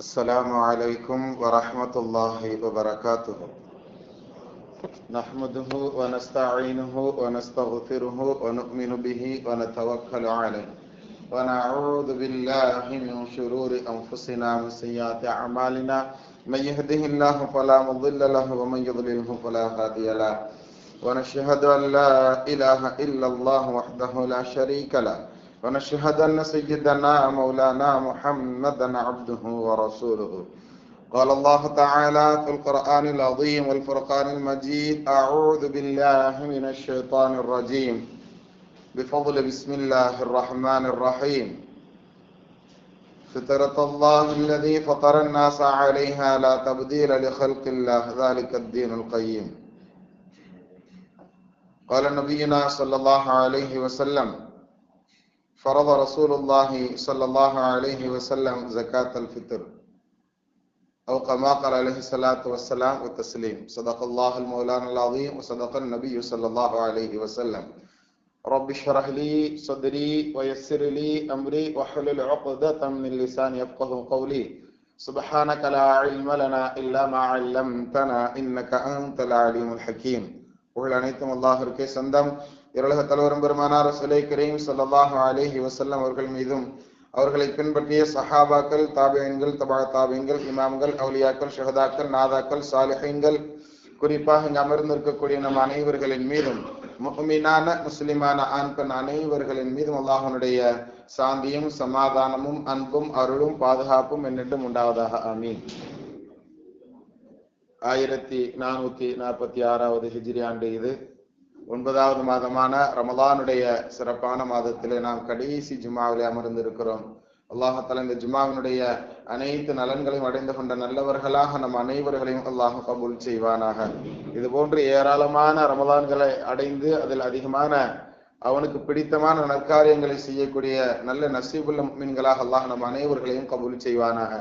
السلام عليكم ورحمة الله وبركاته نحمده ونستعينه ونستغفره ونؤمن به ونتوكل عليه ونعوذ بالله من شرور أنفسنا ومن سيئات أعمالنا من يهده الله فلا مضل له ومن يضلله فلا هادي له۔ ونشهد أن لا إله إلا الله وحده لا شريك له۔ ونشهد أن سيدنا مولانا محمدا عبده ورسوله. قال الله تعالى في القرآن العظيم والفرقان المجيد أعوذ بالله من الشيطان الرجيم. بفضل بسم الله الرحمن الرحيم. فطرة الله الذي فطر الناس عليها لا تبديل لخلق الله ذلك الدين القيم. قال نبينا صلى الله عليه وسلم فرض رسول الله صلى الله عليه وسلم زكاة الفطر أو كما قال عليه الصلاة والسلام والتسليم. صدق الله المولان العظيم وصدق النبي صلى الله عليه وسلم. رب اشرح لي صدري ويسر لي أمري وحلل عقدة من لساني يفقه قولي. سبحانك لا علم لنا إلا ما علمتنا إنك أنت العليم الحكيم. وهل أنتم الله ركي سندم இருளக தலைவரும் பெருமானார் சுலை கரீம் சல்லாஹ் அலேஹி வசல்லம் அவர்கள் மீதும் அவர்களை பின்பற்றிய சஹாபாக்கள் தாபியன்கள் தபா தாபியங்கள் இமாம்கள் அவுலியாக்கள் ஷஹதாக்கள் நாதாக்கள் சாலிஹீன்கள் குறிப்பாக இங்கு அமர்ந்திருக்கக்கூடிய நம் அனைவர்களின் மீதும் முகமீனான முஸ்லிமான ஆண் பெண் அனைவர்களின் மீதும் அல்லாஹனுடைய சாந்தியும் சமாதானமும் அன்பும் அருளும் பாதுகாப்பும் என்னென்றும் உண்டாவதாக. ஆமீன். ஆயிரத்தி நானூத்தி நாற்பத்தி ஆறாவது ஹிஜ்ரி ஆண்டு இது. ஒன்பதாவது மாதமான ரமதானுடைய சிறப்பான மாதத்திலே நாம் கடைசி ஜுமாவிலே அமர்ந்திருக்கிறோம். அல்லாஹால இந்த ஜுமாவினுடைய அனைத்து நலன்களையும் அடைந்து கொண்ட நல்லவர்களாக நம் அனைவர்களையும் அல்லாஹ் கபூல் செய்வானாக. இது போன்று ஏராளமான ரமதான்களை அடைந்து அதில் அதிகமான அவனுக்கு பிடித்தமான நற்காரியங்களை செய்யக்கூடிய நல்ல நசீபுள்ள மீன்களாக அல்லாஹ் நம் அனைவர்களையும் கபூல் செய்வானாக.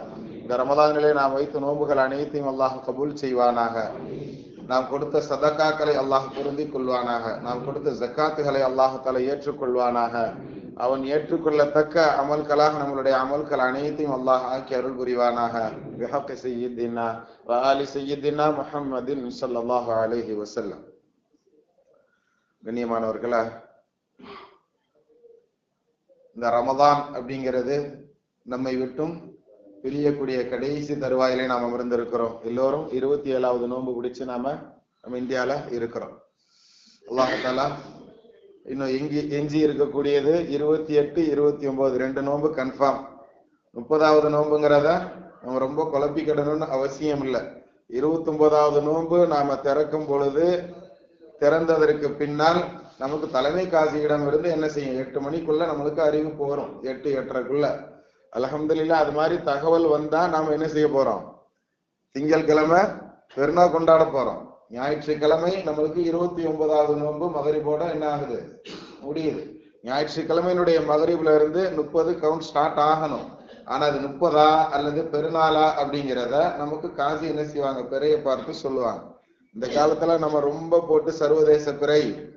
இந்த ரமதான்களை நாம் வைத்த நோன்புகள் அனைத்தையும் அல்லாஹ் கபூல் செய்வானாக. நாம் கொடுத்த சதக்காக்களை அல்லாஹ் பொருந்தி கொள்வானாக நாம் கொடுத்த ஜக்காத்துகளை அல்லாஹால ஏற்றுக்கொள்வானாக. அவன் ஏற்றுக்கொள்ளத்தக்க அமல்களாக நம்மளுடைய அமல்கள் அனைத்தையும் அல்லாஹ் ஆக்கி அருள் புரிவானாக. விஹக்கு செய்யுதினா வாலி செய்யுதினா முஹம்மதின் சல்லாஹு அலஹி வசல்லம் கண்ணியமானவர்களா இந்த ரமதான் அப்படிங்கிறது நம்மை விட்டும் பிரியக்கூடிய கடைசி தருவாயிலே நாம் அமர்ந்திருக்கிறோம். எல்லோரும் இருபத்தி ஏழாவது நோன்பு பிடிச்சு நாம நம்ம இந்தியால இருக்கிறோம். அல்லாஹாலா இன்னும் எங்கி எஞ்சி இருக்கக்கூடியது இருபத்தி எட்டு இருபத்தி ஒன்பது ரெண்டு நோன்பு கன்ஃபார்ம் முப்பதாவது நோன்புங்கிறத நம்ம ரொம்ப குழப்பிக்கிடணும்னு அவசியம் இல்லை. இருபத்தி ஒன்பதாவது நோன்பு நாம திறக்கும் பொழுது திறந்ததற்கு பின்னால் நமக்கு தலைமை காசியிடம் இருந்து என்ன செய்யும்? எட்டு மணிக்குள்ள நம்மளுக்கு அறிவிப்பு வரும் எட்டு எட்டரைக்குள்ள. அலகம்துல்லா அது மாதிரி தகவல் வந்தா நாம என்ன செய்ய போறோம்? திங்கட்கிழமை பெருநா கொண்டாட போறோம். ஞாயிற்றுக்கிழமை நம்மளுக்கு இருபத்தி ஒன்பதாவது நோன்பு மகரிபோட என்ன ஆகுது? முடியுது. ஞாயிற்றுக்கிழமையினுடைய மகரிப்ல இருந்து முப்பது கவுண்ட் ஸ்டார்ட் ஆகணும். ஆனா அது முப்பதா அல்லது பெருநாளா அப்படிங்கிறத நமக்கு காசி என்ன செய்வாங்க? பிறைய பார்த்து சொல்லுவாங்க. இந்த காலத்துல நம்ம ரொம்ப போட்டு சர்வதேச பிறை.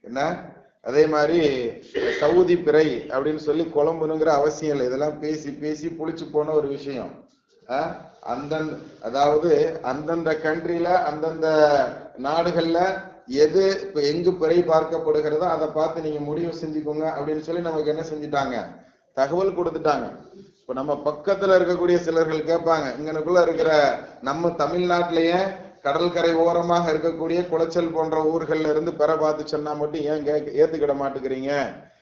என்ன? அதே மாதிரி சவுதி பிறை அப்படின்னு சொல்லி குழம்புனுங்கிற அவசியம் இல்லை. இதெல்லாம் பேசி பேசி புளிச்சு போன ஒரு விஷயம். அந்தந்த அதாவது அந்தந்த கண்ட்ரியில அந்தந்த நாடுகள்ல எது இப்போ எங்கு பிறை பார்க்கப்படுகிறதோ அதை பார்த்து நீங்க முடிவு செஞ்சுக்கோங்க அப்படின்னு சொல்லி நமக்கு என்ன செஞ்சுட்டாங்க? தகவல் கொடுத்துட்டாங்க. இப்போ நம்ம பக்கத்துல இருக்கக்கூடிய சிலர்கள் கேட்பாங்க இங்கனுக்குள்ள இருக்கிற நம்ம தமிழ்நாட்டிலேயே கடற்கரை ஓரமாக இருக்கக்கூடிய குளச்சல் போன்ற ஊர்கள்ல இருந்து பெற பார்த்து சொன்னா மட்டும் ஏன் ஏத்துக்கிட மாட்டுக்கிறீங்க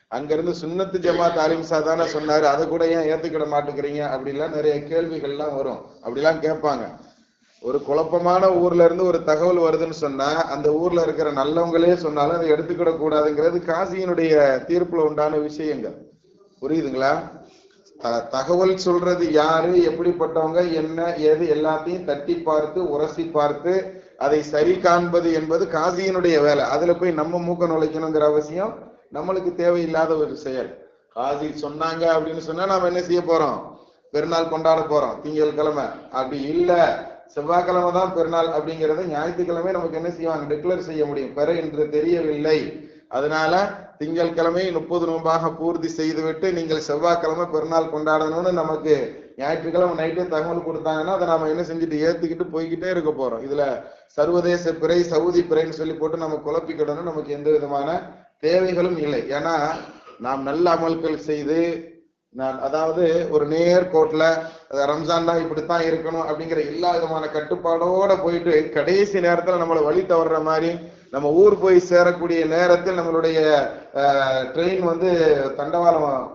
அங்க இருந்து சுண்ணத்து ஜமாத் அலிம்சா தானே சொன்னாரு அதை கூட ஏன் ஏத்துக்கிட மாட்டுக்கிறீங்க அப்படிலாம் நிறைய கேள்விகள்லாம் வரும். அப்படிலாம் கேட்பாங்க. ஒரு குழப்பமான ஊர்ல இருந்து ஒரு தகவல் வருதுன்னு சொன்னா அந்த ஊர்ல இருக்கிற நல்லவங்களே சொன்னாலும் அதை எடுத்துக்கிட கூடாதுங்கிறது காசியினுடைய தீர்ப்புல உண்டான விஷயங்கள். புரியுதுங்களா? தகவல் சொல்றது யாரு எப்படிப்பட்டவங்க என்ன ஏது எல்லாத்தையும் தட்டி பார்த்து உரசி பார்த்து அதை சரி காண்பது என்பது காசியினுடைய வேலை. அதுல போய் நம்ம மூக்க நுழைக்கணுங்கிற அவசியம் நம்மளுக்கு தேவையில்லாத ஒரு செயல். காசி சொன்னாங்க அப்படின்னு சொன்னா நாம என்ன செய்ய போறோம்? பெருநாள் கொண்டாட போறோம். திங்கள் கிழமை. அப்படி இல்ல. செவ்வாய்க்கிழமை தான் பெருநாள் அப்படிங்கறத ஞாயிற்றுக்கிழமை நமக்கு என்ன செய்வாங்க? டிக்ளேர் செய்ய முடியும். பெற என்று தெரியவில்லை. அதனால திங்கட்கிழமை முப்பது நோன்பாக பூர்த்தி செய்துவிட்டு நீங்கள் செவ்வாய்க்கிழமை பெருநாள் கொண்டாடணும்னு நமக்கு ஞாயிற்றுக்கிழமை நைட்டே தகவல் கொடுத்தாங்கன்னா அதை நாம என்ன செஞ்சுட்டு ஏத்துக்கிட்டு போய்கிட்டே இருக்க போறோம். இதுல சர்வதேச பிறை சவுதி பிறைன்னு சொல்லி போட்டு நம்ம குழப்பிக்கிடணும் நமக்கு எந்த விதமான தேவைகளும் இல்லை. ஏன்னா நாம் நல்ல அமல்கள் செய்து நான் அதாவது ஒரு நேர் கோட்ல ரம்ஜான் தான் இப்படித்தான் இருக்கணும் அப்படிங்கிற எல்லா விதமான கட்டுப்பாடோட போயிட்டு கடைசி நேரத்துல நம்மளை வழி தவறுற மாதிரி நம்ம ஊர் போய் சேரக்கூடிய நேரத்தில் நம்மளுடைய ட்ரெயின் வந்து தண்டவாளம்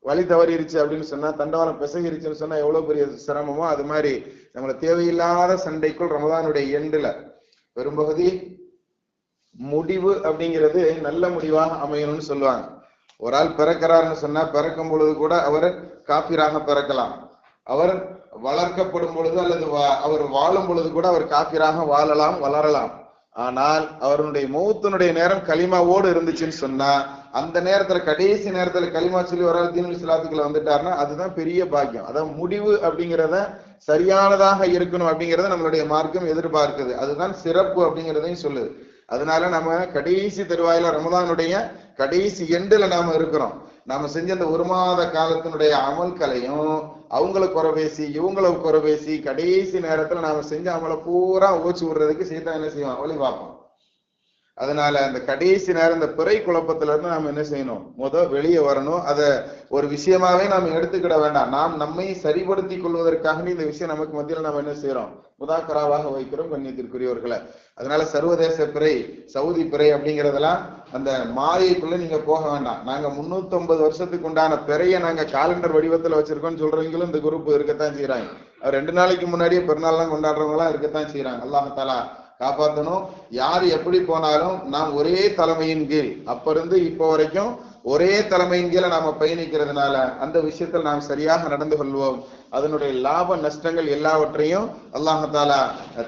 வழி தவறிடுச்சு அப்படின்னு சொன்னா தண்டவாளம் பிசகிருச்சுன்னு சொன்னா எவ்வளவு பெரிய சிரமமோ அது மாதிரி நம்மளை தேவையில்லாத சண்டைக்குள் ரமதானுடைய எண்டுல பெரும்பகுதி முடிவு அப்படிங்கிறது நல்ல முடிவாக அமையணும்னு சொல்லுவாங்க. ஒரு ஆள் பிறக்கிறாருன்னு சொன்னா பிறக்கும் பொழுது கூட அவர் காப்பீராக பிறக்கலாம். அவர் வளர்க்கப்படும் பொழுது அல்லது வா- அவர் வாழும் பொழுது கூட அவர் காப்பீராக வாழலாம் வளரலாம். ஆனால் அவருடைய மௌத்தினுடைய நேரம் களிமாவோடு இருந்துச்சுன்னு சொன்னா அந்த நேரத்துல கடைசி நேரத்துல களிமா சொல்லி ஒரு ஆள் தீனுல் இஸ்லாத்துக்குள்ள வந்துட்டாருன்னா அதுதான் பெரிய பாக்கியம். அதான் முடிவு அப்படிங்கிறத சரியானதாக இருக்கணும் அப்படிங்கிறத நம்மளுடைய மார்க்கம் எதிர்பார்க்குது. அதுதான் சிறப்பு அப்படிங்கிறதையும் சொல்லுது. அதனால நம்ம கடைசி தருவாயில ரமதானுடைய கடைசி எண்டுல நாம இருக்கிறோம். நாம செஞ்ச அந்த ஒரு மாத காலத்தினுடைய அமல்களையும் அவங்கள குறை பேசி இவங்கள குறை பேசி கடைசி நேரத்துல நாம செஞ்ச அமலை பூரா ஓச்சு விடுறதுக்கு சீதா என்ன செய்வான்? வழி பார்ப்போம் அதனால அந்த கடைசி நேரம் இந்த பிறை குழப்பத்துல இருந்து நாம என்ன செய்யணும்? முத வெளியே வரணும். அத ஒரு விஷயமாவே நாம் எடுத்துக்கிட வேண்டாம். நாம் நம்மை சரிபடுத்திக் கொள்வதற்காக இந்த விஷயம் நமக்கு மத்தியில் நாம என்ன செய்யறோம் முதாக்கராவாக வைக்கிறோம் கண்ணியத்திற்குரியவர்களை. அதனால சர்வதேச பிறை சவுதி பிறை அப்படிங்கறதெல்லாம் அந்த மாயைக்குள்ள நீங்க போக வேண்டாம். நாங்க 350 வருஷத்துக்கு உண்டான பிறைய நாங்க காலண்டர் வடிவத்துல வச்சிருக்கோம்னு சொல்றவங்களும் இந்த குரூப் இருக்கத்தான் செய்யறாங்க ரெண்டு நாளைக்கு முன்னாடியே பெருநாள்லாம் கொண்டாடுறவங்க எல்லாம் இருக்கத்தான் செய்யறாங்க அல்லாஹாலா காப்பாத்தணும். யார் எப்படி போனாலும் நாம் ஒரே தலைமையின் கீழ். அப்ப இருந்து இப்போ வரைக்கும் ஒரே தலைமையின் கீழே நாம பயணிக்கிறதுனால அந்த விஷயத்தில் நாம் சரியாக நடந்து கொள்வோம். அதனுடைய லாப நஷ்டங்கள் எல்லாவற்றையும் அல்லாஹாலா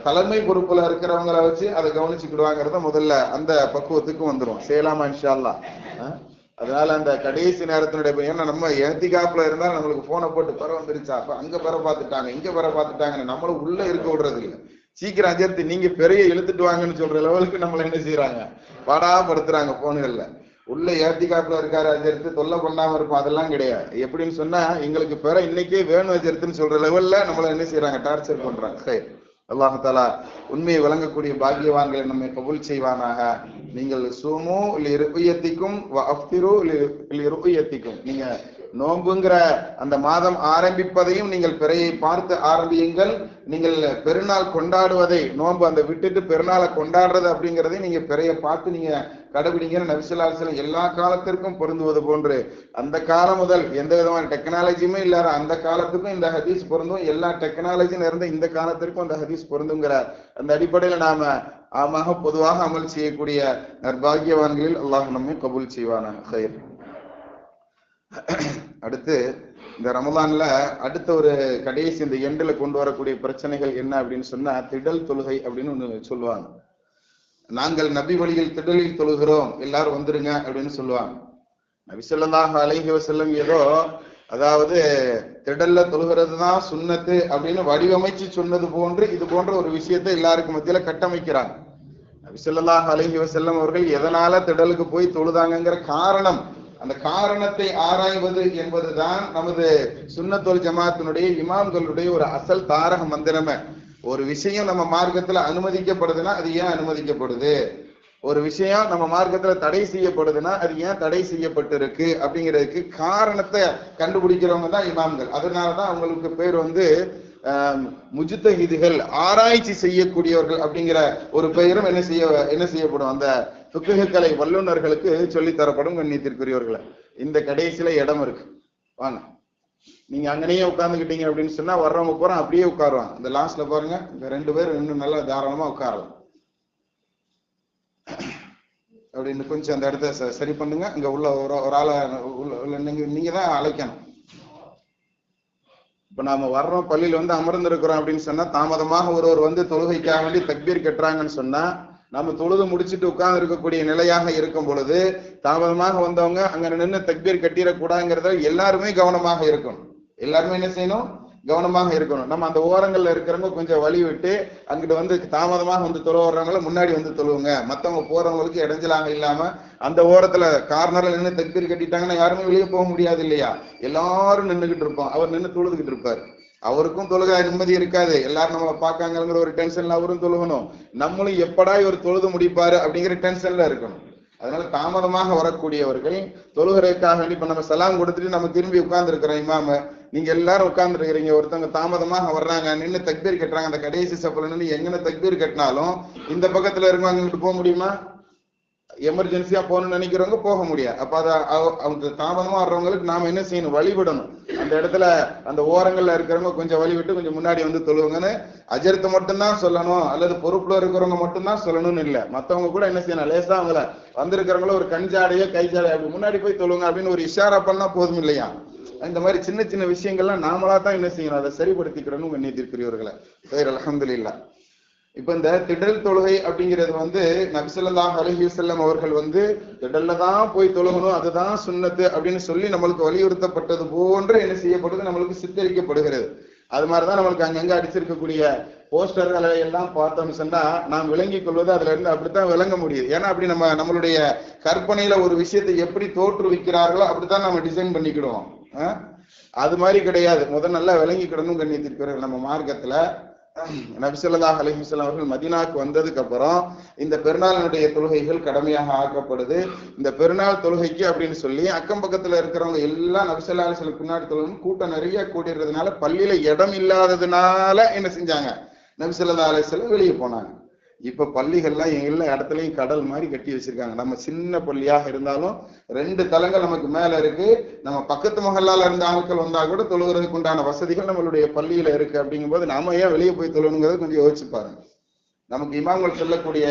தலைமை பொறுப்புல இருக்கிறவங்கள வச்சு அதை கவனிச்சுக்கிடுவாங்கிறத முதல்ல அந்த பக்குவத்துக்கு வந்துடும் செய்யலாமா இன்ஷா அல்லாஹ் அதனால அந்த கடைசி நேரத்தினுடைய ஏன்னா நம்ம ஏத்திகாப்புல இருந்தா நம்மளுக்கு போனை போட்டு பெற வந்துருச்சா? அப்ப அங்க பெற பார்த்துட்டாங்க இங்க பெற பார்த்துட்டாங்கன்னு நம்மளும் உள்ள இருக்க விடுறது இல்லை சீக்கிரம் அஜர்த்தி நீங்க பெரிய இழுத்துட்டு வாங்கன்னு சொல்ற லெவலுக்கு நம்மள என்ன செய்யறாங்க பாடாப்படுத்துறாங்க போன்கள்ல. உள்ள ஏத்திகாப்புல இருக்காரு அஜர்த்து தொல்லை பண்ணாம இருக்கும் அதெல்லாம் கிடையாது. எப்படின்னு சொன்னா எங்களுக்கு பெற இன்னைக்கே வேணும் அஜர்த்துன்னு சொல்ற லெவல்ல நம்மள என்ன செய்யறாங்க டார்ச்சர் பண்றாங்க. சரி அல்லாஹாலா உண்மையை வழங்கக்கூடிய பாக்கியவான்களை நம்மை கபுல் செய்வானாக. நீங்கள் சுமு லிருயத்திக்கும் அஃப்திரு லிருயத்திக்கும். நீங்க நோன்புங்கிற அந்த மாதம் ஆரம்பிப்பதையும் நீங்கள் பிறையை பார்த்து ஆரம்பியுங்கள் நீங்கள் பெருநாள் கொண்டாடுவதை நோன்பு அந்த விட்டுட்டு பெருநாளை கொண்டாடுறது அப்படிங்கிறதையும் நீங்க பிறையை பார்த்து நீங்க கடைபிடிங்கன்னு நபிசுல்லாஸ்லம் எல்லா காலத்திற்கும் பொருந்துவது போன்று அந்த காலம் முதல் எந்த விதமான டெக்னாலஜியுமே இல்லாத அந்த காலத்துக்கும் இந்த ஹதீஸ் பொருந்தும் எல்லா டெக்னாலஜியும் இருந்த இந்த காலத்திற்கும் அந்த ஹதீஸ் பொருந்துங்கிற அந்த அடிப்படையில நாம ஆமாக பொதுவாக அமல் செய்யக்கூடிய நர்பாகியவான்களில் அல்லாஹ் நம்மை கபூல் செய்வானாக அடுத்து இந்த ரமலான்ல அடுத்த ஒரு கடைசி இந்த எண்டில் கொண்டு வரக்கூடிய பிரச்சனைகள் என்ன அப்படின்னு சொன்னா திடல் தொழுகை அப்படின்னு ஒன்று சொல்லுவாங்க. நாங்கள் நபி வழியில் திடலில் தொழுகிறோம் எல்லாரும் வந்துருங்க அப்படின்னு சொல்லுவாங்க. நபி ஸல்லல்லாஹு அலைஹி ஏதோ அதாவது திடல்ல தொழுகிறது தான் சுண்ணத்து அப்படின்னு வடிவமைச்சு சொன்னது போன்று இது போன்ற ஒரு விஷயத்தை எல்லாருக்கும் மத்தியில கட்டமைக்கிறாங்க. நபிசல்லாஹ் ஸல்லல்லாஹு அலைஹி அவர்கள் எதனால திடலுக்கு போய் தொழுதாங்கங்கிற காரணம் அந்த காரணத்தை ஆராய்வது என்பதுதான் நமது சுண்ணத்தோல் ஜமாத்தினுடைய இமாம்களுடைய ஒரு அசல் தாரக மந்திரமே. ஒரு விஷயம் நம்ம மார்க்கத்துல அனுமதிக்கப்படுதுன்னா அது ஏன் அனுமதிக்கப்படுது? ஒரு விஷயம் நம்ம மார்க்கத்துல தடை செய்யப்படுதுன்னா அது ஏன் தடை செய்யப்பட்டிருக்கு? அப்படிங்கிறதுக்கு காரணத்தை கண்டுபிடிக்கிறவங்க தான் இமாம்கள். அதனாலதான் அவங்களுக்கு பேர் வந்து ஆஹ், ஆராய்ச்சி செய்யக்கூடியவர்கள் அப்படிங்கிற ஒரு பெயரும் என்ன செய்ய என்ன செய்யப்படும்? அந்த துக்குகலை வல்லுநர்களுக்கு சொல்லித் தரப்படும் கண்ணியத்திற்குரியவர்களை இந்த கடைசியில இடம் இருக்கு. வாங்க. நீங்க அங்கனையே உட்கார்ந்துக்கிட்டீங்க அப்படின்னு சொன்னா வர்றவங்க பூரா அப்படியே உட்காருவாங்க. இந்த லாஸ்ட்ல பாருங்க இந்த ரெண்டு பேர் இன்னும் நல்லா தாராளமா உட்காரலாம். அப்படின்னு கொஞ்சம் அந்த இடத்த சரி பண்ணுங்க. இங்க உள்ள ஒரு ஒரு ஆளை உள்ள உள்ள நீங்க நீங்க தான் அழைக்கணும். இப்ப நாம வர்றோம் பள்ளியில வந்து அமர்ந்திருக்கிறோம் அப்படின்னு சொன்னா தாமதமாக ஒருவர் வந்து தொழுகைக்காக வேண்டி தக்பீர் கட்டுறாங்கன்னு சொன்னா நம்ம தொழுது முடிச்சிட்டு உட்கார்ந்து இருக்கக்கூடிய நிலையாக இருக்கும் பொழுது தாமதமாக வந்தவங்க அங்க நின்று தக்பீர் கட்டிடக்கூடாதுங்கிறத எல்லாருமே கவனமாக இருக்கணும். எல்லாருமே என்ன செய்யணும்? கவனமாக இருக்கணும். நம்ம அந்த ஓரங்கள்ல இருக்கிறவங்க கொஞ்சம் வழி விட்டு அங்கிட்டு வந்து தாமதமாக வந்து தொழ வர்றவங்கள முன்னாடி வந்து தொழுவுங்க. மத்தவங்க போறவங்களுக்கு இடைஞ்சலாக இல்லாம அந்த ஓரத்துல கார்னர்ல நின்று தக்பீர் கட்டிட்டாங்கன்னா யாருமே வெளியே போக முடியாது இல்லையா? எல்லாரும் நின்றுகிட்டு இருப்போம். அவர் நின்று தொழுதுகிட்டு இருப்பாரு. அவருக்கும் தொழுக நிம்மதி இருக்காது. எல்லாரும் நம்மளை பார்க்காங்கிற ஒரு டென்ஷன்ல அவரும் தொழுகணும். நம்மளும் எப்படா இவர் தொழுது முடிப்பாரு அப்படிங்கிற டென்ஷன்ல இருக்கணும். அதனால தாமதமாக வரக்கூடியவர்கள் தொழுகிறதுக்காக வேண்டி இப்ப நம்ம செலாம் கொடுத்துட்டு நம்ம திரும்பி உட்கார்ந்து இருக்கிறோம் இமாம. நீங்க எல்லாரும் உட்கார்ந்து இருக்கிறீங்க ஒருத்தவங்க தாமதமாக வர்றாங்க. நின்று தக்பீர் கட்டுறாங்க. அந்த கடைசி சப்பல நின்று எங்கன்னு தக்பீர் கட்டினாலும் இந்த பக்கத்துல இருக்கவங்க அங்கிட்டு போக முடியுமா? எமர்ஜென்சியா போகணும்னு நினைக்கிறவங்க போக முடியாது. அப்ப அத அவ- அவங்க தாமதமா வர்றவங்களுக்கு நாம என்ன செய்யணும்? வழிவிடணும். அந்த இடத்துல அந்த ஓரங்கள்ல இருக்கிறவங்க கொஞ்சம் வழி விட்டு கொஞ்சம் முன்னாடி வந்து தொழுவுங்கன்னு அஜர்த்து மட்டும்தான் சொல்லணும். அல்லது பொறுப்புல இருக்கிறவங்க மட்டும்தான் சொல்லணும்னு இல்ல. மத்தவங்க கூட என்ன செய்யணும்? லேசா அவங்கள வந்திருக்கிறவங்கள ஒரு கஞ்சாடையோ கைஜாடையோ அப்படி முன்னாடி போய் தொழுங்க அப்படின்னு ஒரு இஷாரா பண்ணா போதும் இல்லையா? இந்த மாதிரி சின்ன சின்ன விஷயங்கள்லாம் நாமளா தான் என்ன செய்யணும்? அதை சரிப்படுத்திக்கிறோம்னு உங்க நீதிக்குரியவர்களை. சரி அல்ஹம்துலில்லாஹ். இப்ப இந்த திடல் தொழுகை அப்படிங்கிறது வந்து நபிசல்லாஹ் அலைஹி வஸல்லம் அவர்கள் வந்து திடல்ல தான் போய் தொழுகணும் அதுதான் சுண்ணத்து அப்படின்னு சொல்லி நம்மளுக்கு வலியுறுத்தப்பட்டது போன்று என்ன செய்யப்படுது நம்மளுக்கு சித்தரிக்கப்படுகிறது. அது மாதிரிதான் நம்மளுக்கு அங்கங்க அடிச்சிருக்கக்கூடிய போஸ்டர்களை எல்லாம் பார்த்தோம்னு சொன்னா நாம் விளங்கிக் கொள்வது அதுல இருந்து அப்படித்தான் விளங்க முடியுது. ஏன்னா அப்படி நம்ம நம்மளுடைய கற்பனையில ஒரு விஷயத்தை எப்படி தோற்றுவிக்கிறார்களோ அப்படித்தான் நம்ம டிசைன் பண்ணிக்கிடுவோம். ஆ? அது மாதிரி கிடையாது. முதல் நல்லா விளங்கிக்கிடணும் கண்ணியத்திற்கிறவர்கள் நம்ம மார்க்கத்துல நபிசல்லாஹ் அலிஹிஸ்லாம் அவர்கள் மதினாக்கு வந்ததுக்கு அப்புறம் இந்த பெருநாளினுடைய தொழுகைகள் கடமையாக ஆக்கப்படுது. இந்த பெருநாள் தொழுகைக்கு அப்படின்னு சொல்லி அக்கம் பக்கத்துல இருக்கிறவங்க எல்லாம் நபிசல்லா அலிஸ்லாம் பின்னாடி தொழுகணும் கூட்டம் நிறைய கூடிடுறதுனால பள்ளியில இடம் இல்லாததுனால என்ன செஞ்சாங்க? நபிசல்லா அலிஸ்லாம் வெளியே போனாங்க. இப்ப பள்ளிகள்லாம் எல்லா இடத்துலயும் கடல் மாதிரி கட்டி வச்சிருக்காங்க. நம்ம சின்ன பள்ளியாக இருந்தாலும் ரெண்டு தலங்கள் நமக்கு மேல இருக்கு. நம்ம பக்கத்து மகளால இருந்த ஆட்கள் வந்தா கூட தொழுகிறதுக்கு உண்டான வசதிகள் நம்மளுடைய பள்ளியில இருக்கு அப்படிங்கும்போது நாம ஏன் வெளியே போய் தொழணுங்கிறத கொஞ்சம் யோசிச்சு பாருங்க. நமக்கு இமாம்கள் சொல்லக்கூடிய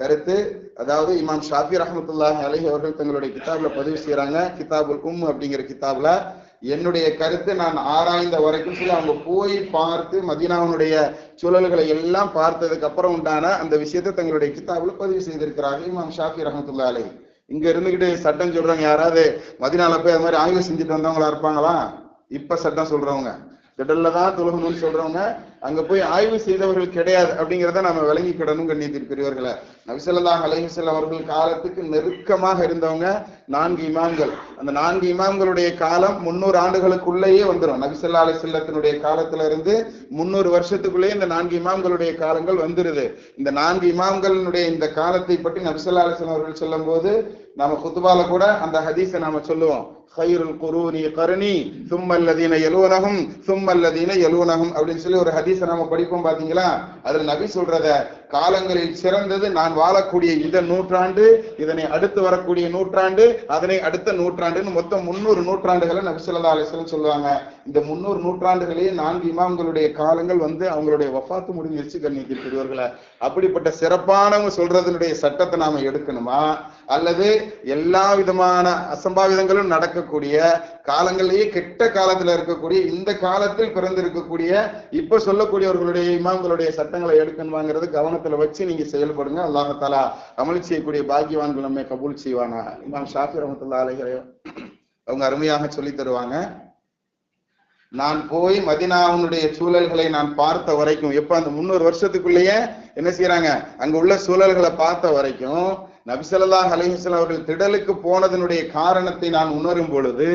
கருத்து அதாவது இமாம் ஷாஃபி ரஹமத்துல்லாஹி அலஹி அவர்கள் தங்களுடைய கிதாபில் பதிவு செய்யறாங்க கிதாபுல் உம் அப்படிங்கிற கிதாப்ல. என்னுடைய கருத்தை நான் ஆராய்ந்த வரைக்கும் சொல்லி அவங்க போய் பார்த்து மதினாவுடைய சூழல்களை எல்லாம் பார்த்ததுக்கு அப்புறம் உண்டான அந்த விஷயத்தை தங்களுடைய கிதாபுல பதிவு செய்திருக்கிறார்கள் இமாம் ஷாஃபி ரஹமத்துல்லா அலை இங்க இருந்துகிட்டு சட்டம் சொல்றாங்க யாராவது மதினால போய் அது மாதிரி ஆய்வு செஞ்சுட்டு வந்தவங்களா இருப்பாங்களா? இப்ப சட்டம் சொல்றவங்க. திடல்ல தான் தொழுகணும்னு சொல்றவங்க அங்க போய் ஆய்வு செய்தவர்கள் கிடையாது அப்படிங்கிறத நம்ம விளங்கிக்கிடணும் கண்ணியத்திற்குரியவர்களை நபிசல்லாஹ் அலைஹசல் அவர்கள் காலத்துக்கு நெருக்கமாக இருந்தவங்க நான்கு இமாம்கள். அந்த நான்கு இமாம்களுடைய காலம் முன்னூறு ஆண்டுகளுக்குள்ளேயே வந்துடும் நபிசல்லா அலிசல்லத்தினுடைய காலத்துல இருந்து முன்னூறு வருஷத்துக்குள்ளேயே இந்த நான்கு இமாம்களுடைய காலங்கள் வந்துருது. இந்த நான்கு இமாம்களுடைய இந்த காலத்தை பற்றி நபிசல்லா அலிஸ்லாம் அவர்கள் சொல்லும் போது நாம குத்துபால கூட அந்த ஹதீஸை நாம சொல்லுவோம். ஹைருல் குரூனி கருணி يلونهم ثم الذين يلونهم அப்படின்னு சொல்லி ஒரு ஹதீஸ் நாம படிப்போம் பாத்தீங்களா? அதுல நபி சொல்றத காலங்களில் சிறந்தது நான் வாழக்கூடிய இந்த நூற்றாண்டு இதனை அடுத்து வரக்கூடிய நூற்றாண்டு அதனை அடுத்த நூற்றாண்டுன்னு மொத்தம் முன்னூறு நூற்றாண்டுகளை நபி சொல்லா அலிஸ்லம் சொல்லுவாங்க. இந்த முன்னூறு நூற்றாண்டுகளே நான்கு இமாம்களுடைய காலங்கள் வந்து அவங்களுடைய வஃபாத்து முடிஞ்சிருச்சு கண்ணியத்திற்குரியவர்களை அப்படிப்பட்ட சிறப்பானவங்க சொல்றதனுடைய சட்டத்தை நாம எடுக்கணுமா? அல்லது எல்லா விதமான அசம்பாவிதங்களும் நடக்கக்கூடிய காலங்களிலேயே கெட்ட காலத்துல இருக்கக்கூடிய இந்த காலத்தில் பிறந்திருக்கக்கூடிய இப்ப சொல்லக்கூடியவர்களுடைய இமாம்களுடைய சட்டங்களை எடுக்கணுமாங்கிறது கவனத்துல வச்சு நீங்க செயல்படுங்க. அல்லாஹாலா அமல் செய்யக்கூடிய பாக்கியவான்கள் நம்மை கபூல் செய்வானா? இமாம் ஷாஃபி ரஹமத்துல்லா அலைஹி அவங்க அருமையாக சொல்லி தருவாங்க. நான் போய் மதினாவுடைய சூழல்களை நான் பார்த்த வரைக்கும் எப்ப அந்த முன்னூறு வருஷத்துக்குள்ளேயே என்ன செய்யறாங்க அங்க உள்ள சூழல்களை பார்த்த வரைக்கும் நபிசல்லாஹ் அலிஹஸ்லாம் அவர்கள் திடலுக்கு போனதனுடைய காரணத்தை நான் உணரும் பொழுது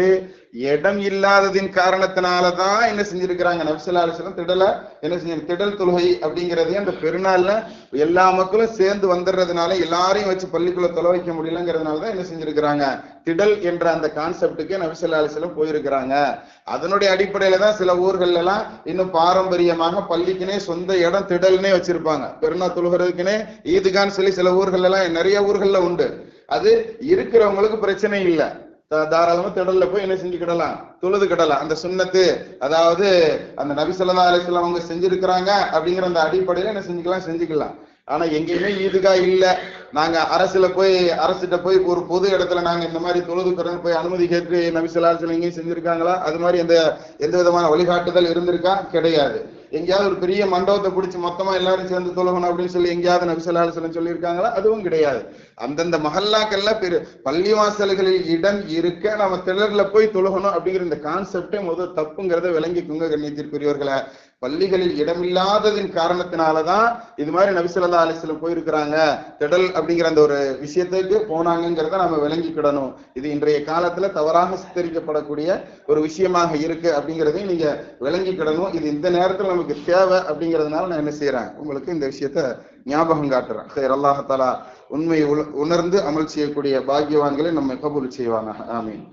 இடம் இல்லாததின் காரணத்தினாலதான் என்ன செஞ்சிருக்கிறாங்க? நபிசல்லா திடல என்ன செஞ்சு திடல் தொழுகை அப்படிங்கிறதையும் அந்த பெருநாள்ல எல்லா மக்களும் சேர்ந்து வந்துடுறதுனால எல்லாரையும் வச்சு பள்ளிக்குள்ள தொலை வைக்க முடியலங்கிறதுனாலதான் என்ன செஞ்சிருக்கிறாங்க? திடல் என்ற அந்த கான்செப்டுக்கே நபிசல்லா போயிருக்கிறாங்க. அதனுடைய அடிப்படையில தான் சில ஊர்கள்ல எல்லாம் இன்னும் பாரம்பரியமாக பள்ளிக்குனே சொந்த இடம் திடல்னே வச்சிருப்பாங்க. பெருநாள் தொழுகிறதுக்குனே ஈதுகான்னு சொல்லி சில ஊர்கள்ல எல்லாம் நிறைய ஊர்கள்ல உண்டு. அது இருக்கிறவங்களுக்கு பிரச்சனை இல்லை. தாராளமா திடல்ல போய் என்ன செஞ்சுக்கிடலாம் தொழுது கிடலாம். அந்த சுண்ணத்து அதாவது அந்த நபிசல்லா ஸல்லல்லாஹு அவங்க செஞ்சிருக்கிறாங்க அப்படிங்கிற அந்த அடிப்படையில என்ன செஞ்சுக்கலாம்? செஞ்சுக்கலாம். ஆனா எங்கேயுமே ஈதுகா இல்ல. நாங்க அரசுல போய் அரசிட்ட போய் ஒரு பொது இடத்துல நாங்க இந்த மாதிரி தொழுதுக்கிறோம் போய் அனுமதி கேட்டு நபி ஸல்லல்லாஹு எங்கேயும் செஞ்சிருக்காங்களா? அது மாதிரி எந்த எந்த விதமான வழிகாட்டுதல் இருந்திருக்கா? கிடையாது. எங்கேயாவது ஒரு பெரிய மண்டபத்தை பிடிச்சி மொத்தமா எல்லாரும் சேர்ந்து தொழுகணும் அப்படின்னு சொல்லி எங்கேயாவது நபிசல்லாசலம் சொல்லியிருக்காங்களா? அதுவும் கிடையாது. அந்தந்த மஹல்லாக்கள்ல பெரு பள்ளிவாசல்களில் இடம் இருக்க நம்ம திணறுல போய் தொழுகணும் அப்படிங்கிற இந்த கான்செப்டே முதல் தப்புங்கிறத விளங்கிக்குங்க கண்ணியத்திற்குரியவர்களை பள்ளிகளில் இடமில்லாததின் காரணத்தினாலதான் இது மாதிரி நபிசல்லா அலிஸ்லம் போயிருக்கிறாங்க. திடல் அப்படிங்கிற அந்த ஒரு விஷயத்துக்கு போனாங்கிறத நம்ம விளங்கிக்கிடணும். இது இன்றைய காலத்துல தவறாக சித்தரிக்கப்படக்கூடிய ஒரு விஷயமாக இருக்கு அப்படிங்கிறதையும் நீங்க விளங்கிக்கிடணும். இது இந்த நேரத்துல நமக்கு தேவை அப்படிங்கிறதுனால நான் என்ன செய்யறேன் உங்களுக்கு இந்த விஷயத்த ஞாபகம் காட்டுறான். அல்லாஹாலா உண்மையை உணர்ந்து அமல் செய்யக்கூடிய பாக்கியவான்களை நம்ம கபூல் செய்வாங்க ஆமீன்.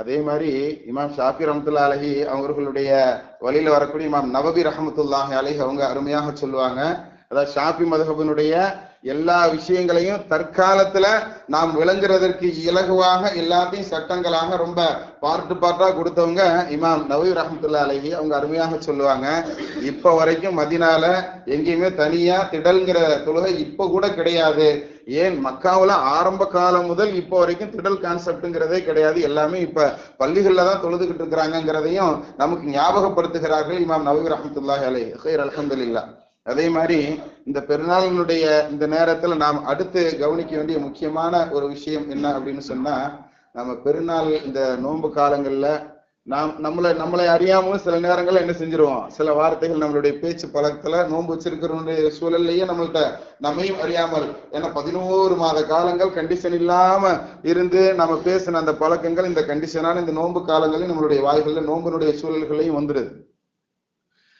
அதே மாதிரி இமாம் ஷாஃபி ரஹமத்துல்லா அலஹி அவர்களுடைய வழியில வரக்கூடிய இமாம் நவபி ரஹமத்துல்லாஹி அலஹி அவங்க அருமையாக சொல்லுவாங்க. அதாவது ஷாஃபி மதகபினுடைய எல்லா விஷயங்களையும் தற்காலத்துல நாம் விளங்குறதற்கு இலகுவாக எல்லாத்தையும் சட்டங்களாக ரொம்ப பார்ட்டு பார்ட்டா கொடுத்தவங்க இமாம் நவீர் ரஹமத்துல்லா அலஹி அவங்க அருமையாக சொல்லுவாங்க. இப்ப வரைக்கும் மதினால எங்கேயுமே தனியா திடல்ங்கிற தொழுகை இப்ப கூட கிடையாது. ஏன்? மக்காவில் ஆரம்ப காலம் முதல் இப்போ வரைக்கும் திடல் கான்செப்ட்ங்கிறதே கிடையாது. எல்லாமே இப்ப பள்ளிகளில் தான் தொழுதுகிட்டு இருக்கிறாங்கிறதையும் நமக்கு ஞாபகப்படுத்துகிறார்கள் இமாம் நவீர் ரஹமத்துல்லாஹி அலை ஹைர் அல்ஹம்துலில்லாஹ். அதே மாதிரி இந்த பெருநாளினுடைய இந்த நேரத்துல நாம் அடுத்து கவனிக்க வேண்டிய முக்கியமான ஒரு விஷயம் என்ன அப்படின்னு சொன்னா நம்ம பெருநாள் இந்த நோன்பு காலங்கள்ல நாம் நம்மளை நம்மளை அறியாமலும் சில நேரங்கள்ல என்ன செஞ்சிருவோம்? சில வார்த்தைகள் நம்மளுடைய பேச்சு பழக்கத்துல நோன்பு வச்சிருக்கிறவனுடைய சூழல்லையே நம்மள்ட்ட நம்மையும் அறியாமல் ஏன்னா பதினோரு மாத காலங்கள் கண்டிஷன் இல்லாம இருந்து நம்ம பேசின அந்த பழக்கங்கள் இந்த கண்டிஷனான இந்த நோன்பு காலங்களையும் நம்மளுடைய வாய்களில் நோம்பினுடைய சூழல்களையும் வந்துடுது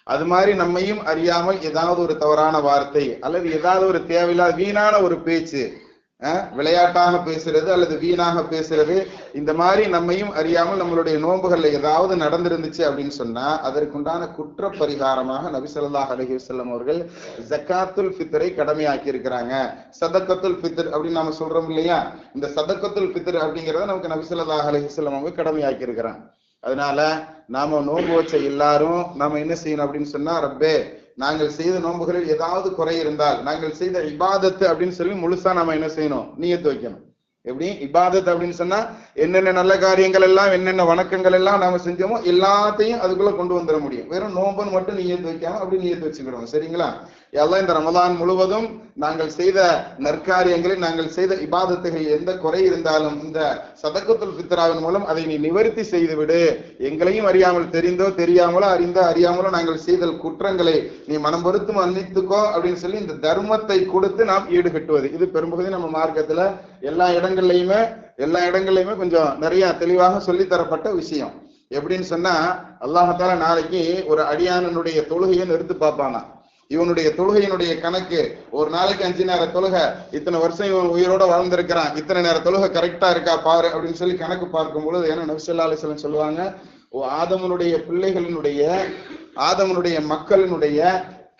அது மாதிரி நம்மையும் அறியாமல் ஏதாவது ஒரு தவறான வார்த்தை அல்லது ஏதாவது ஒரு தேவையில்லாத வீணான ஒரு பேச்சு விளையாட்டாக பேசுறது அல்லது வீணாக பேசுறது இந்த மாதிரி நம்மையும் அறியாமல் நம்மளுடைய நோன்புகள்ல ஏதாவது நடந்திருந்துச்சு அப்படின்னு சொன்னா அதற்குண்டான குற்ற பரிகாரமாக நபி அலஹி வல்லம் அவர்கள் ஜக்காத்துல் பித்தரை கடமையாக்கி இருக்கிறாங்க சதக்கத்துல் பித்தர் அப்படின்னு நாம சொல்றோம் இல்லையா? இந்த சதக்கத்துல் பித்தர் அப்படிங்கறத நமக்கு நபி அலஹி வல்லம் அவங்க கடமையாக்கி இருக்கிறாங்க அதனால நாம நோன்பு வச்ச எல்லாரும் நாம என்ன செய்யணும் அப்படின்னு சொன்னா ரப்பே நாங்கள் செய்த நோன்புகளில் ஏதாவது குறை இருந்தால் நாங்கள் செய்த இபாதத்து அப்படின்னு சொல்லி முழுசா நாம என்ன செய்யணும்? நியத்து வைக்கணும். எப்படி? இபாதத் அப்படின்னு சொன்னா என்னென்ன நல்ல காரியங்கள் எல்லாம் என்னென்ன வணக்கங்கள் எல்லாம் நாம செஞ்சோமோ எல்லாத்தையும் அதுக்குள்ள கொண்டு வந்துட முடியும். வெறும் நோம்புன்னு மட்டும் நீயத்து வைக்காம அப்படி நீயத்து வச்சுக்கிடுவோம். சரிங்களா? எல்லாம் இந்த ரமலான் முழுவதும் நாங்கள் செய்த நற்காரியங்களில் நாங்கள் செய்த இபாதத்துகள் எந்த குறை இருந்தாலும் இந்த சதக்கத்துல் ஃபித்ராவின் மூலம் அதை நீ நிவர்த்தி செய்துவிடு. எங்களையும் அறியாமல் தெரிந்தோ தெரியாமலோ அறிந்தோ அறியாமலோ நாங்கள் செய்த குற்றங்களை நீ மனம் பொறுத்து மன்னித்துக்கோ அப்படின்னு சொல்லி இந்த தர்மத்தை கொடுத்து நாம் ஈடுகட்டுவது. இது பெரும்பகுதி நம்ம மார்க்கத்துல எல்லா இடங்கள்லையுமே எல்லா இடங்கள்லையுமே கொஞ்சம் நிறைய தெளிவாக சொல்லி தரப்பட்ட விஷயம். எப்படின்னு சொன்னா அல்லாஹால நாளைக்கு ஒரு அடியானனுடைய தொழுகையை நிறுத்து பார்ப்பானா இவனுடைய தொழுகையினுடைய கணக்கு ஒரு நாளைக்கு அஞ்சு நேர தொழுகை இத்தனை வருஷம் இவன் உயிரோட வளர்ந்துருக்கிறான் இத்தனை நேர தொழுகை கரெக்டா இருக்கா பாரு அப்படின்னு சொல்லி கணக்கு பார்க்கும் பொழுது ஏன்னா நபிசல்லா சொல்லுவாங்க ஓ ஆதமனுடைய பிள்ளைகளினுடைய ஆதமனுடைய மக்களினுடைய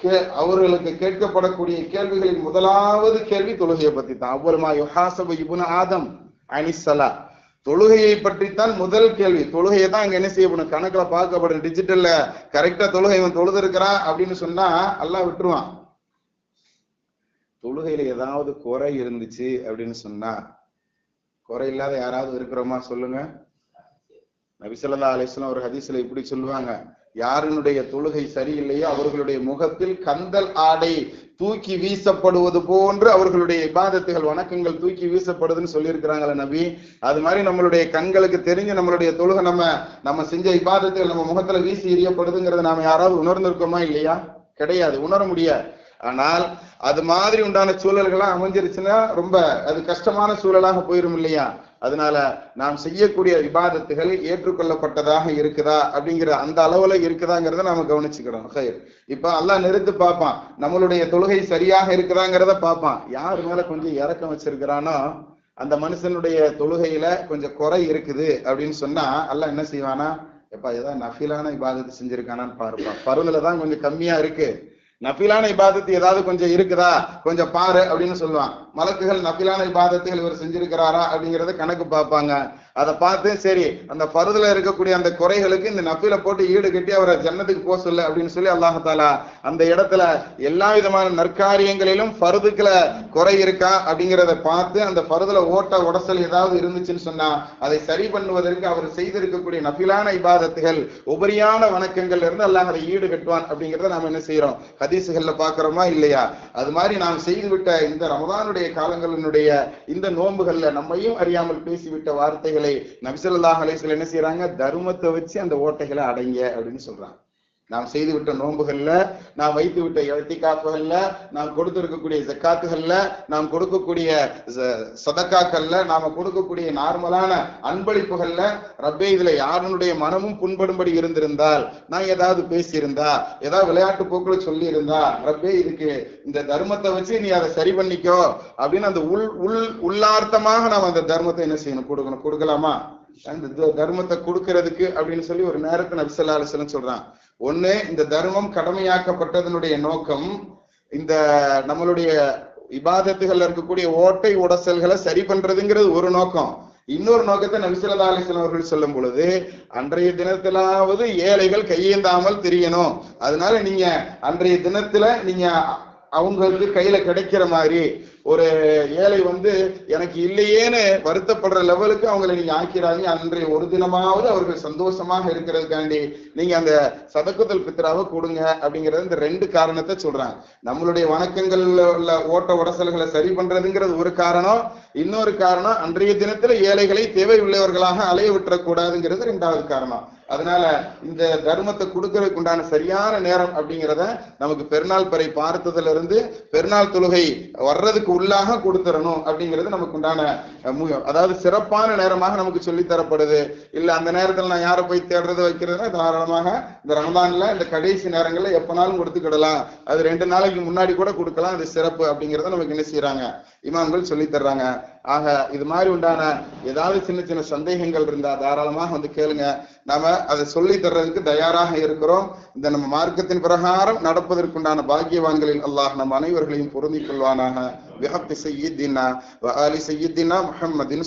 கே- அவர்களுக்கு கேட்கப்படக்கூடிய கேள்விகளின் முதலாவது கேள்வி தொழுகையை பத்தி தான் அவ்வளமா யுஹாசபு இபுன ஆதம் அனிசலா தொழுகையை பற்றித்தான் முதல் கேள்வி. தொழுகையை தான் அங்க என்ன செய்யப்படும் கணக்குல பார்க்கப்படும். டிஜிட்டல்ல கரெக்டா தொழுகை இவன் தொழுது இருக்கிறா அப்படின்னு சொன்னா எல்லாம் விட்டுருவான். தொழுகையில ஏதாவது குறை இருந்துச்சு அப்படின்னு சொன்னா குறை இல்லாத யாராவது இருக்கிறோமா சொல்லுங்க. நபிசல்லா அலிஸ்லாம் ஒரு ஹதீஸ்ல இப்படி சொல்லுவாங்க. யாருனுடைய தொழுகை சரியில்லையோ அவர்களுடைய முகத்தில் கந்தல் ஆடை தூக்கி வீசப்படுவது போன்று அவர்களுடைய இபாதத்துகள் வணக்கங்கள் தூக்கி வீசப்படுதுன்னு சொல்லியிருக்கிறாங்களே நபி. அது மாதிரி நம்மளுடைய கண்களுக்கு தெரிஞ்சு நம்மளுடைய தொழுகை நம்ம நம்ம செஞ்ச இபாதத்துகள் நம்ம முகத்துல வீசி எறியப்படுதுங்கிறத நாம யாராவது உணர்ந்திருக்கோமா இல்லையா? கிடையாது உணர முடியாது. ஆனால் அது மாதிரி உண்டான சூழல்கள்லாம் அமைஞ்சிருச்சுன்னா ரொம்ப அது கஷ்டமான சூழலாக போயிரும் இல்லையா? அதனால நாம் செய்யக்கூடிய விவாதத்துகள் ஏற்றுக்கொள்ளப்பட்டதாக இருக்குதா அப்படிங்கிற அந்த அளவுல இருக்குதாங்கிறத நாம கவனிச்சுக்கிறோம் ஹயர் இப்ப எல்லாம் நிறுத்து பார்ப்பான். நம்மளுடைய தொழுகை சரியாக இருக்குதாங்கிறத பார்ப்பான். யார் மேல கொஞ்சம் இறக்கம் வச்சிருக்கிறானோ அந்த மனுஷனுடைய தொழுகையில கொஞ்சம் குறை இருக்குது அப்படின்னு சொன்னா எல்லாம் என்ன செய்வானா? எப்பா ஏதாவது நஃபிலான இபாதத்தை செஞ்சிருக்கானான்னு பாருப்பான் பருவில தான் கொஞ்சம் கம்மியா இருக்கு. நஃபிலான இபாதத்து ஏதாவது கொஞ்சம் இருக்குதா? கொஞ்சம் பாரு அப்படின்னு சொல்லுவான். மலக்குகள் நபிலான இபாதத்துகள் இவர் செஞ்சிருக்கிறாரா அப்படிங்கறத கணக்கு பார்ப்பாங்க. அதை பார்த்து சரி அந்த பருதுல இருக்கக்கூடிய அந்த குறைகளுக்கு இந்த நப்பில போட்டு ஈடு கட்டி அவரை ஜன்னத்துக்கு போக சொல்லு அப்படின்னு சொல்லி அல்லாஹாலா அந்த இடத்துல எல்லா விதமான நற்காரியங்களிலும் பருதுக்குல குறை இருக்கா அப்படிங்கிறத பார்த்து அந்த பருதுல ஓட்ட உடசல் ஏதாவது இருந்துச்சுன்னு சொன்னா அதை சரி பண்ணுவதற்கு அவர் செய்திருக்கக்கூடிய நபிலான இபாதத்துகள் உபரியான வணக்கங்கள்ல இருந்து அல்லாஹ் அதை ஈடு கட்டுவான் அப்படிங்கிறத நாம என்ன செய்யறோம் ஹதீசுகள்ல பாக்குறோமா இல்லையா? அது மாதிரி நாம் செய்துவிட்ட இந்த ரமதானுடைய காலங்களினுடைய இந்த நோன்புகள்ல நம்மையும் அறியாமல் பேசிவிட்ட வார்த்தைகளை நபிசல்லாஹ் அலைஸ்ல என்ன செய்யறாங்க தர்மத்தை வச்சு அந்த ஓட்டைகளை அடைங்க அப்படின்னு சொல்றாங்க. நாம் செய்து விட்ட நோன்புகள்ல நாம் வைத்து விட்ட எழுத்திக்காப்புகள்ல நாம் கொடுத்திருக்கக்கூடிய ஜக்காத்துகள்ல நாம் கொடுக்கக்கூடிய ச- சதக்காக்கள்ல நாம கொடுக்கக்கூடிய நார்மலான அன்பளிப்புகள்ல ரப்பே இதுல யாருனுடைய மனமும் புண்படும்படி இருந்திருந்தால் நான் ஏதாவது பேசியிருந்தா ஏதாவது விளையாட்டு போக்குல சொல்லி இருந்தா ரப்பே இதுக்கு இந்த தர்மத்தை வச்சு நீ அதை சரி பண்ணிக்கோ அப்படின்னு அந்த உள் உள் உள்ளார்த்தமாக நாம் அந்த தர்மத்தை என்ன செய்யணும்? கொடுக்கணும். கொடுக்கலாமா? அந்த த- தர்மத்தை கொடுக்கறதுக்கு அப்படின்னு சொல்லி ஒரு நேரத்தை நபிசல்லா அலிஸ்லம் சொல்றான். ஒண்ணு இந்த தர்மம் கடமையாக்கப்பட்டதனுடைய நோக்கம் இந்த நம்மளுடைய இபாதத்துகள்ல இருக்கக்கூடிய ஓட்டை உடசல்களை சரி பண்றதுங்கிறது ஒரு நோக்கம். இன்னொரு நோக்கத்தை நபிசல்லா அலிஸ்லாம் அவர்கள் சொல்லும் பொழுது அன்றைய தினத்திலாவது ஏழைகள் கையேந்தாமல் தெரியணும். அதனால நீங்க அன்றைய தினத்துல நீங்க அவங்களுக்கு கையில கிடைக்கிற மாதிரி ஒரு ஏழை வந்து எனக்கு இல்லையேன்னு வருத்தப்படுற லெவலுக்கு அவங்களை நீங்க ஆக்கிறாங்க அன்றைய ஒரு தினமாவது அவர்கள் சந்தோஷமாக இருக்கிறதுக்காண்டி நீங்க அந்த சதக்குதல் பித்ராவை கொடுங்க அப்படிங்கறது இந்த ரெண்டு காரணத்தை சொல்றாங்க. நம்மளுடைய வணக்கங்கள்ல உள்ள ஓட்ட உடசல்களை சரி பண்றதுங்கிறது ஒரு காரணம். இன்னொரு காரணம் அன்றைய தினத்துல ஏழைகளை தேவை உள்ளவர்களாக அலைய விட்டுறக்கூடாதுங்கிறது ரெண்டாவது காரணம். அதனால இந்த தர்மத்தை கொடுக்கறதுக்கு உண்டான சரியான நேரம் அப்படிங்கிறத நமக்கு பெருநாள் பறை பார்த்ததுல இருந்து பெருநாள் தொழுகை வர்றதுக்கு உள்ளாக கொடுத்துடணும் அப்படிங்கிறது நமக்கு உண்டான மு- அதாவது சிறப்பான நேரமாக நமக்கு சொல்லி தரப்படுது. இல்ல அந்த நேரத்துல நான் யாரை போய் தேடுறது வைக்கிறதுனா தாராளமாக இந்த ரமதான்ல இந்த கடைசி நேரங்கள்ல எப்பனாலும் கொடுத்துக்கிடலாம். அது ரெண்டு நாளைக்கு முன்னாடி கூட கொடுக்கலாம். அது சிறப்பு அப்படிங்கிறத நமக்கு என்ன செய்யறாங்க இமாம்கள் சொல்லி தர்றாங்க. ஆக இது மாதிரி உண்டான ஏதாவது சின்ன சின்ன சந்தேகங்கள் இருந்தா தாராளமாக வந்து கேளுங்க. நாம அதை சொல்லி தர்றதுக்கு தயாராக இருக்கிறோம். இந்த நம்ம மார்க்கத்தின் பிரகாரம் நடப்பதற்குண்டான பாக்கியவான்களில் அல்லாஹ் நம் அனைவர்களையும் பொருந்திக் கொள்வானாக. விஹப்பி செய்யித்தினா வ ஆலி செய்யித்தினா முஹம்மதின்